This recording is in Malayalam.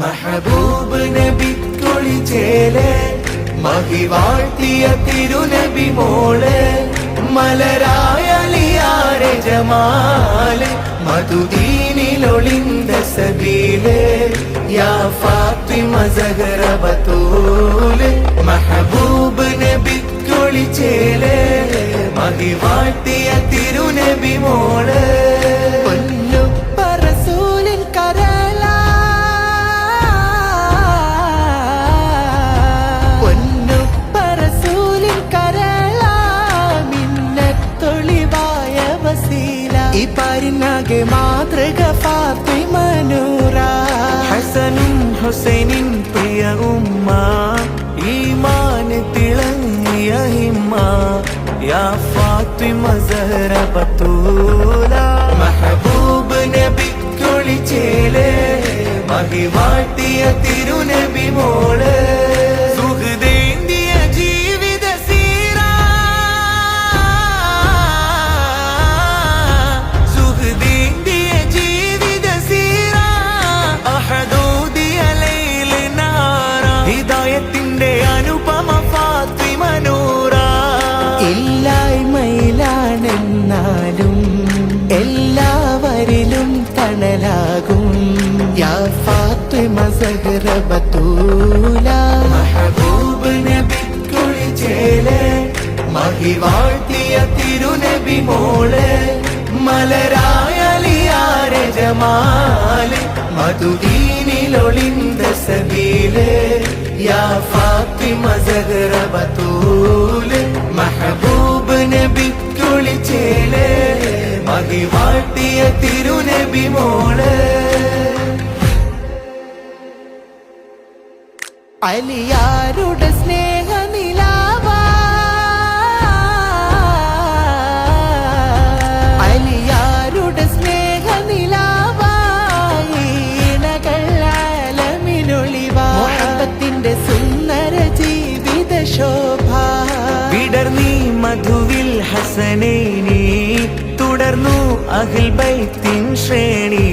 മഹബൂബ് നബി കുളിച്ചേൽ മഹിവാഴ്ത്തിയ തിരുനബി മോൾ മലരായലിയാരെ ജമാൽ മധുദീനിലൊളിന്ത സബീൽ യാ ഫാത്തിമ സഹറ ബത്തൂൽ മഹബൂബ് നബി കുളിച്ചേൽ മഹിവാഴ്ത്തിയ തിരുനബി മോൾ. ഈ മാതൃക മാതൃക ഫാത്തിമനൂറ ഹസനും ഹുസൈനിൻ പ്രിയ ഉമ്മ. ഈമാന് തിളങ്ങിയ ഹിമ്മ. യാ ഫാത്തിമ സഹറ ബത്തൂല. മഹബൂബ് നബി കുളിച്ചേലേ മഹിവാട്ടിയ തിരുനബി മോൾ. ഇല്ലായ്മയിലാണെന്നാലും എല്ലാവരിലും തണലാകും. യാ ഫാത്തിമ സഹറ ബത്തൂല. മഹബൂബ് നബി കുളിച്ചേൽ മഹിവാഴ്ത്തിയ തിരുനബി മോളെ. മലരായലിയാരെ ജമാൽ മധുദീനിലൊളിന്ത സബീൽ. യാ ഫാത്തിമ സഹറ ബത്തൂൽ മഹബൂബ് കുളിച്ചേൽ മഹിവാട്ടിയ തിരുനബി മോൾ. അലിയാരുടെ സ്നേഹ ഹുസൈനി തുടർന്നു അഖിൽ ബൈത്തിൻ ശ്രേണി.